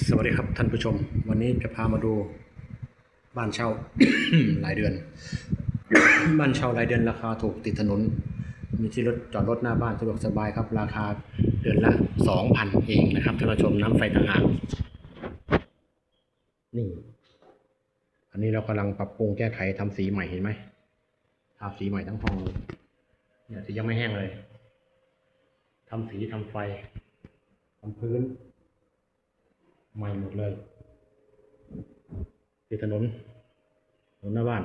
สวัสดีครับท่านผู้ชม วันนี้จะพามาดูบ้านเช่ารายเดือน บ้านเช่ารายเดือนราคาถูกติดถนน มีที่รถจอดรถหน้าบ้านสะดวกสบายครับ ราคาเดือนละสองพันเองนะครับท่านผู้ชมน้ำไฟต่างหากนี่ อันนี้เรากำลังปรับปรุงแก้ไขทำสีใหม่เห็นไหมทาสีใหม่ทั้งห้องเลยเนี่ยที่ยังไม่แห้งเลยทำสีทำไฟทำพื้น ใหม่หมดเลยติดถนนถนนหน้าบ้าน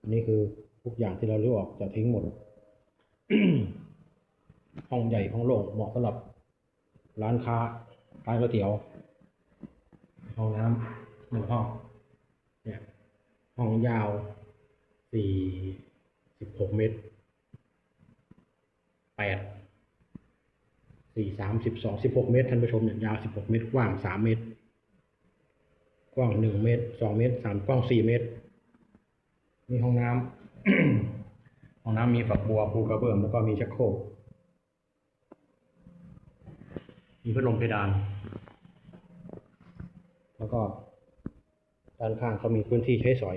อันนี้คือทุกอย่างที่เราเลือกออกจะทิ้งหมด ห้องใหญ่ห้องโล่งเหมาะสำหรับ ร้านค้าร้านก๋วยเตี๋ยว ห้องน้ำหนึ่งห้อง เนี่ย ห้องยาวสี่สิบหกเมตรแปด สี่สามสิบสองสิบหกเมตรท่านผู้ชมเนี่ยยาวสิบหกเมตร กว้างสามเมตร กว้างหนึ่งเมตรสองเมตรสามกว้างสี่เมตร มีห้องน้ำห้องน้ำมีฝักบัวปูกระเบื้องแล้วก็มีชักโครกมีพัดลมเพดาน แล้วก็ด้านข้างเขามีพื้นที่ใช้สอย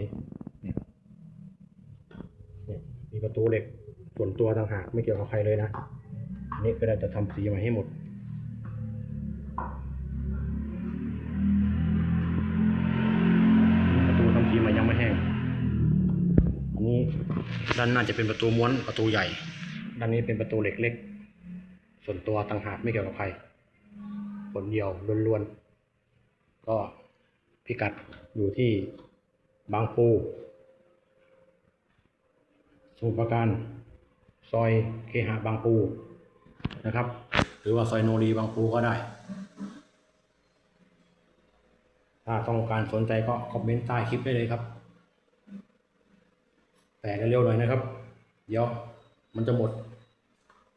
เนี่ยมีประตูเหล็กส่วนตัวต่างหากไม่เกี่ยวกับใครเลยนะ นนี้ก็ได้จะทำสีม่ให้หมดประตูทำสีม่ยังไม่แห้งอันนี้ด้านหน้าจะเป็นประตูม้วนประตูใหญ่ ด้านนี้เป็นประตูเหล็กเล็กส่วนตัวต่างหากไม่เกี่ยวกับใครผลเดียวล้วนๆ ก็พิกัดอยู่ที่บางปูสมุทรปราการ ซอยเคหะบางปู นะครับ หรือว่าซอยโนรีบางปูก็ได้ ถ้าต้องการสนใจก็คอมเมนต์ใต้คลิปได้เลยครับ แต่เร็วๆหน่อยนะครับ เดี๋ยวมันจะหมด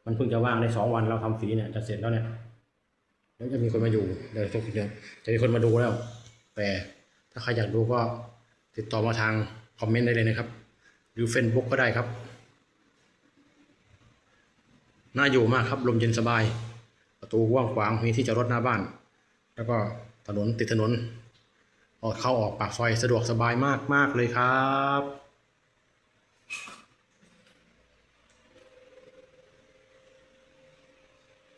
มันเพิ่งจะว่างได้สองวันเราทำสีเนี่ยจะเสร็จแล้วเนี่ยเดี๋ยวจะมีคนมาอยู่เดี๋ยวเดี๋ยวจะมีคนมาดูแล้ว แต่ถ้าใครอยากดูก็ติดต่อมาทางคอมเมนต์ได้เลยนะครับ หรือเฟซบุ๊กก็ได้ครับ น่าอยู่มากครับ ลมเย็นสบาย ประตูกว้างขวางมีที่จอดรถหน้าบ้าน แล้วก็ถนนติดถนนออกเข้าออกปากซอยสะดวกสบายมากมากๆเลยครับ